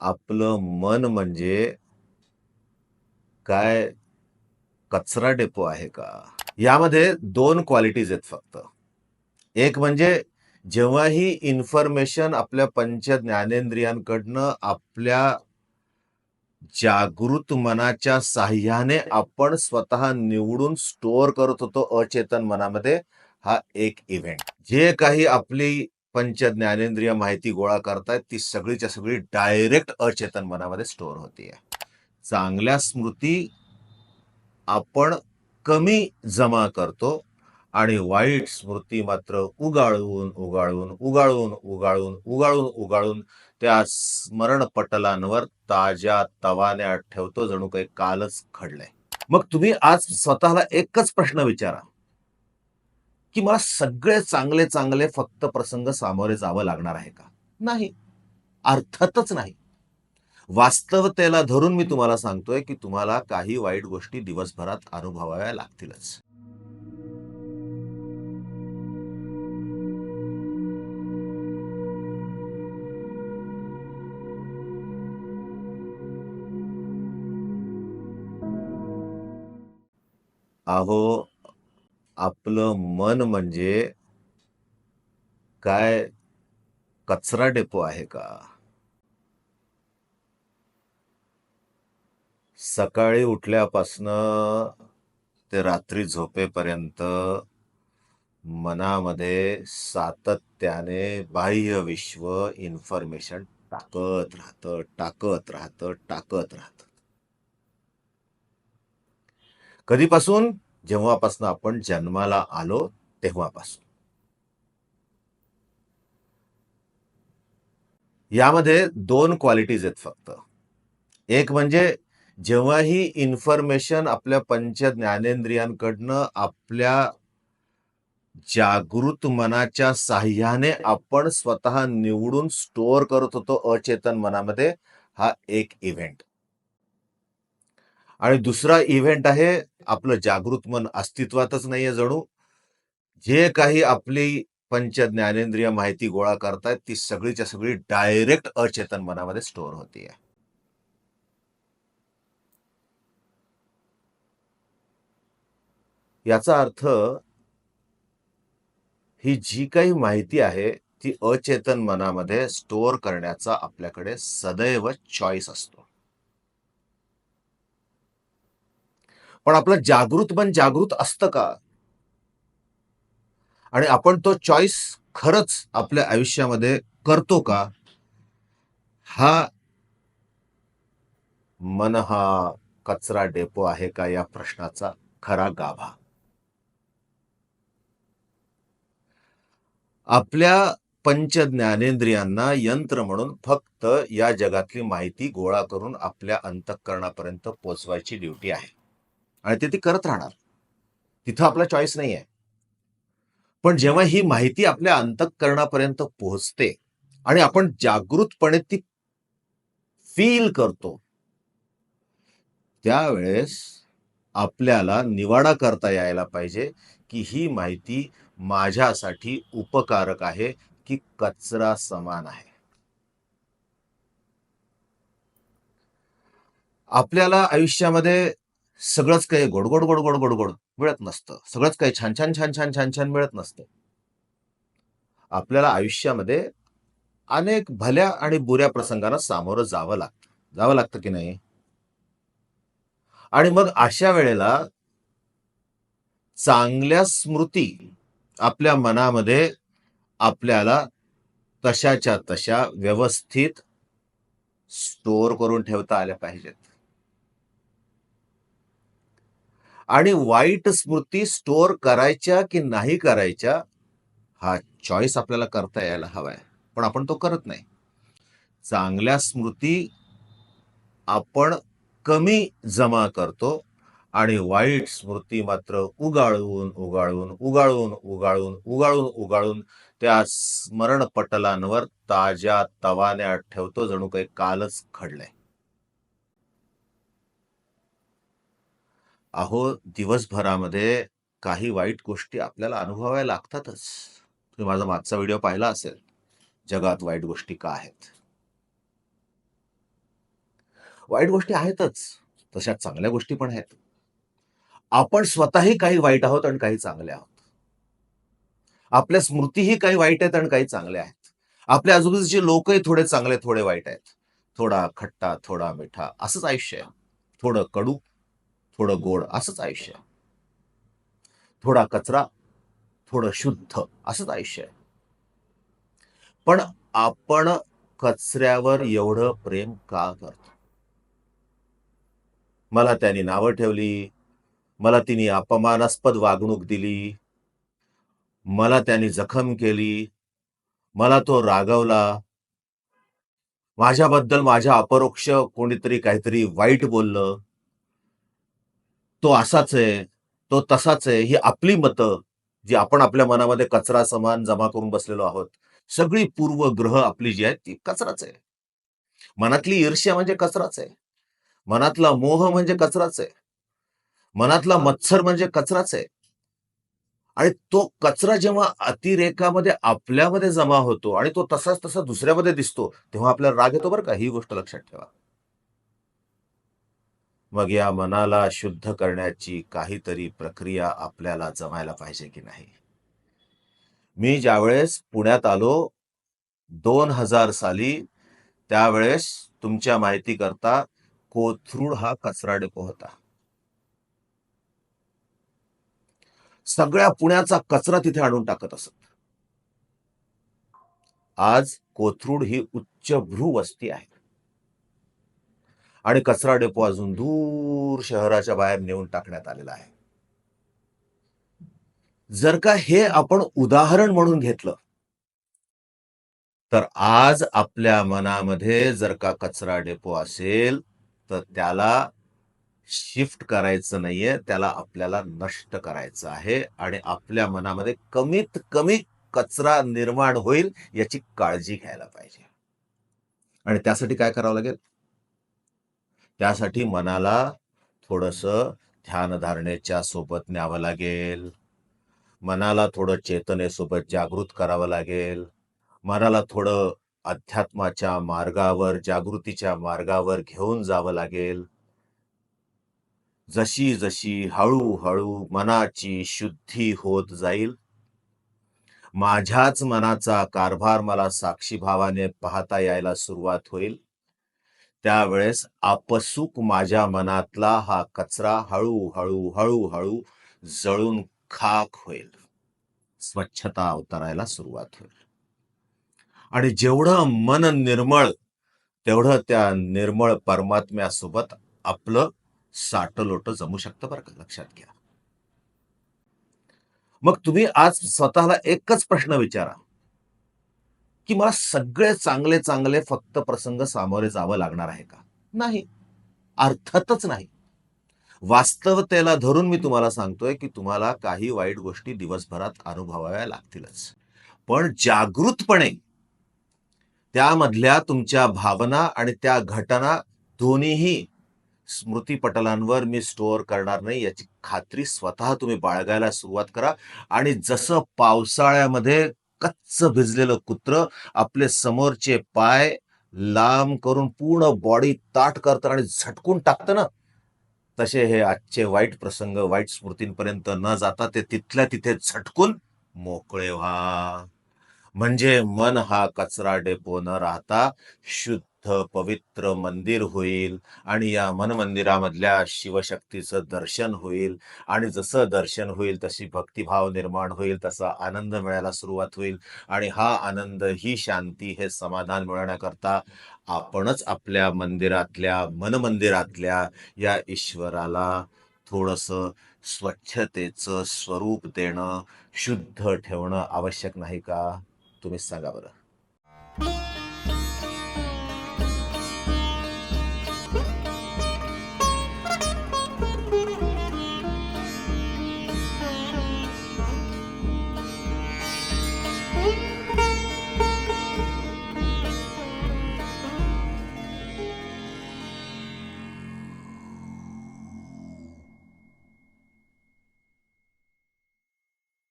आपलं मन म्हणजे काय कचरा डेपो आहे का? यामध्ये दोन क्वालिटीज आहेत फक्त. एक म्हणजे जेव्हाही इन्फॉर्मेशन आपल्या पंच ज्ञानेंद्रियांकडनं आपल्या जागृत मनाच्या साहाय्याने आपण स्वतः निवडून स्टोअर करत होतो अचेतन मनामध्ये, हा एक इव्हेंट. जे काही आपली पंच ज्ञानेंद्रिय माहिती गोळा करतायत, ती सगळीच्या सगळी डायरेक्ट अचेतन मनामध्ये स्टोअर होतीये. चांगल्या स्मृती आपण कमी जमा करतो आणि वाईट स्मृती मात्र उगाळून, उगाळून, उगाळून, उगाळून, उगाळून, उगाळून त्या स्मरण पटलांवर ताज्या तवान्या ठेवतो जणू काही कालच घडलंय. मग तुम्ही आज स्वतःला एकच प्रश्न विचारा, की मला सगळे चांगले चांगले फक्त प्रसंग सामोरे जावं लागणार आहे का? नाही. अर्थातच नाही. वास्तवतेला धरून मी तुम्हाला सांगतोय, की तुम्हाला काही वाईट गोष्टी दिवसभरात अनुभवाव्या लागतीलच. अहो, आपलं मन म्हणजे काय कचरा डेपो आहे का? सकाळी उठल्यापासनं ते रात्री झोपेपर्यंत मनामध्ये सातत्याने बाह्य विश्व इन्फॉर्मेशन टाकत राहतं, टाकत राहतं, टाकत राहतं. कधीपासून? जेव्हापासून आपण जन्माला आलो तेव्हापासून. यामध्ये दोन क्वालिटीज आहेत फक्त. एक म्हणजे जेव्हाही इन्फॉर्मेशन आपल्या पंच ज्ञानेंद्रियांकडनं आपल्या जागृत मनाच्या साहाय्याने आपण स्वतः निवडून स्टोअर करत होतो अचेतन मनामध्ये, हा एक इव्हेंट. आणि दुसरा इव्हेंट आहे आपलं जागृत मन अस्तित्वातच नाहीये जणू. जे काही आपली पंच ज्ञानेंद्रिय माहिती गोळा करतायत, ती सगळीच्या सगळी डायरेक्ट अचेतन मनामध्ये स्टोअर होतीये. याचा अर्थ ही जी काही माहिती आहे, ती अचेतन मनामध्ये स्टोअर करण्याचा आपल्याकडे सदैव चॉईस असतो. पण आपलं जागृत मन जागृत असतं का? आणि आपण तो चॉईस खरंच आपल्या आयुष्यामध्ये करतो का? हा मन हा कचरा डेपो आहे का या प्रश्नाचा खरा गाभा. आपल्या पंच ज्ञानेंद्रियांना यंत्र म्हणून फक्त या जगातली माहिती गोळा करून आपल्या अंतःकरणापर्यंत पोहोचवायची ड्युटी आहे. आणि ते ती करत राहणार. तिथं आपला चॉईस नाहीये. पण जेव्हा ही माहिती आपल्या अंतःकरणापर्यंत पोहोचते आणि आपण जागृतपणे ती फील करतो, त्यावेळेस आपल्याला निवाडा करता यायला पाहिजे, की ही माहिती माझ्यासाठी उपकारक आहे, की कचरा समान आहे. आपल्याला आयुष्यामध्ये सगळंच काही गोड-गोड, गोड-गोड, गोड-गोड मिळत नसतं. सगळंच काही छान-छान, छान-छान, छान-छान मिळत नसतं. आपल्याला आयुष्यामध्ये अनेक भल्या आणि बुऱ्या प्रसंगांना सामोरं जावं लागतं. जावं लागतं की नाही? आणि मग अशा वेळेला चांगल्या स्मृती आपल्या मनामध्ये आपल्याला तशाच्या तशा व्यवस्थित स्टोअर करून ठेवता आल्या पाहिजेत. आणि वाईट स्मृती स्टोअर करायच्या की नाही करायच्या, हा चॉईस आपल्याला करता यायला हवाय. पण आपण तो करत नाही. चांगल्या स्मृती आपण कमी जमा करतो आणि वाईट स्मृती मात्र उगाळून, उगाळून, उगाळून, उगाळून, उगाळून, उगाळून त्या स्मरण पटलांवर ताज्या तवान्या ठेवतो जणू काही कालच घडलंय. अहो, दिवसभरामध्ये काही वाईट गोष्टी आपल्याला अनुभवाव्या लागतातच. तुम्ही माझा मागचा व्हिडिओ पाहिला असेल. जगात वाईट गोष्टी का आहेत? वाईट गोष्टी आहेतच. तशा चांगल्या गोष्टी पण आहेत. आपण स्वतःही काही वाईट आहोत आणि काही चांगले आहोत. आपल्या स्मृतीही काही वाईट आहेत आणि काही चांगल्या आहेत. आपल्या आजूबाजूचे लोकही थोडे चांगले, थोडे वाईट आहेत. थोडा खट्टा, थोडा मिठा असंच आयुष्य आहे. थोडं कडू, थोडं गोड असंच आयुष्य आहे. थोडा कचरा, थोडं शुद्ध असंच आयुष्य आहे. पण आपण कचऱ्यावर एवढं प्रेम का करतो? मला त्याने नावं ठेवली, मला तिने अपमानास्पद वागणूक दिली, मला त्याने जखम केली, मला तो रागवला. माझ्याबद्दल माझ्या अपरोक्ष कोणीतरी काहीतरी वाईट बोललं. तो असाच आहे, तो तसाच आहे, ही आपली मतं, जी आपण आपल्या मनामध्ये कचरा समान जमा करून बसलेलो आहोत. सगळी पूर्वग्रह आपली जी आहेत ती कचराच आहे. मनातली ईर्ष्या म्हणजे कचराच आहे. मनातला मोह म्हणजे कचराच आहे. मनातला मत्सर म्हणजे कचराच आहे. आणि तो कचरा जेव्हा अतिरेकामध्ये आपल्यामध्ये जमा होतो आणि तो तसाच तसा दुसऱ्यामध्ये दिसतो, तेव्हा आपल्याला राग येतो बरं का, ही गोष्ट लक्षात ठेवा. मग या मनाला शुद्ध करण्याची काहीतरी प्रक्रिया आपल्याला जमायला पाहिजे की नाही? मी ज्यावेळेस पुण्यात आलो दोन हजार साली, त्यावेळेस तुमच्या माहितीकरता कोथरूड हा कचरा डेपो होता. सगळ्या पुण्याचा कचरा तिथे आणून टाकत असत. आज कोथरूड ही उच्चभ्रू वस्ती आहे. आणि कचरा डेपो अजून दूर शहराच्या बाहेर नेऊन टाकण्यात आलेला आहे. जर का हे आपण उदाहरण म्हणून घेतलं तर आज आपल्या मनामध्ये जर का कचरा डेपो असेल, तर त्याला शिफ्ट करायचं नाहीये, त्याला आपल्याला नष्ट करायचं आहे आणि आपल्या मनामध्ये कमीत कमी कचरा निर्माण होईल याची काळजी घ्यायला पाहिजे. आणि त्यासाठी काय करावं लागेल? त्यासाठी मनाला थोडंसं ध्यानधारणेच्या सोबत न्यावं लागेल. मनाला थोडं चेतनेसोबत जागृत करावं लागेल. मनाला थोडं अध्यात्माच्या मार्गावर, जागृतीच्या मार्गावर घेऊन जावं लागेल. जशी-जशी, हळूहळू मनाची शुद्धी होत जाईल माझ्याच मनाचा कारभार मला साक्षीभावाने पाहता यायला सुरुवात होईल. त्यावेळेस आपसूक माझ्या मनातला हा कचरा हळू-हळू, हळू-हळू जळून खाक होईल. स्वच्छता अवतरायला सुरुवात होईल. आणि जेवढं मन निर्मळ, तेवढं त्या निर्मळ परमात्म्यासोबत आपलं साटलोट जमू शकतं बरं का, लक्षात घ्या. मग तुम्ही आज स्वतःला एकच प्रश्न विचारा, की मला सगळे चांगले-चांगले फक्त प्रसंग सामोरे जावं लागणार आहे का? नाही. अर्थातच नाही. वास्तवतेला धरून मी तुम्हाला सांगतोय, की तुम्हाला काही वाईट गोष्टी दिवसभरात अनुभवाव्या लागतीलच. पण जागृतपणे त्यामधल्या तुमच्या भावना आणि त्या घटना दोन्हीही स्मृतीपटलांवर मी स्टोअर करणार नाही याची खात्री स्वतः तुम्ही बाळगायला सुरुवात करा आणि जसं पावसाळ्यामध्ये कच्च भिजलेलं कुत्र आपले समोरचे पाय लांब करून पूर्ण बॉडी ताट करतं आणि झटकून टाकतं ना, तसे हे आजचे वाईट प्रसंग, वाईट स्मृतींपर्यंत न जाता ते तिथल्या तिथे झटकून मोकळे व्हा. म्हणजे मन हा कचरा डेपो न राहता शुद्ध, पवित्र मंदिर होईल आणि या मनमंदिरामधल्या शिवशक्तीचं दर्शन होईल आणि जसं दर्शन होईल, तशी भक्तिभाव निर्माण होईल, तसा आनंद मिळायला सुरुवात होईल आणि हा आनंद, ही शांती, हे समाधान मिळवण्याकरता आपणच आपल्या मंदिरातल्या, मनमंदिरातल्या या ईश्वराला थोडंसं स्वच्छतेचं स्वरूप देणं, शुद्ध ठेवणं आवश्यक नाही का? तुम्हीच सांगा बरं.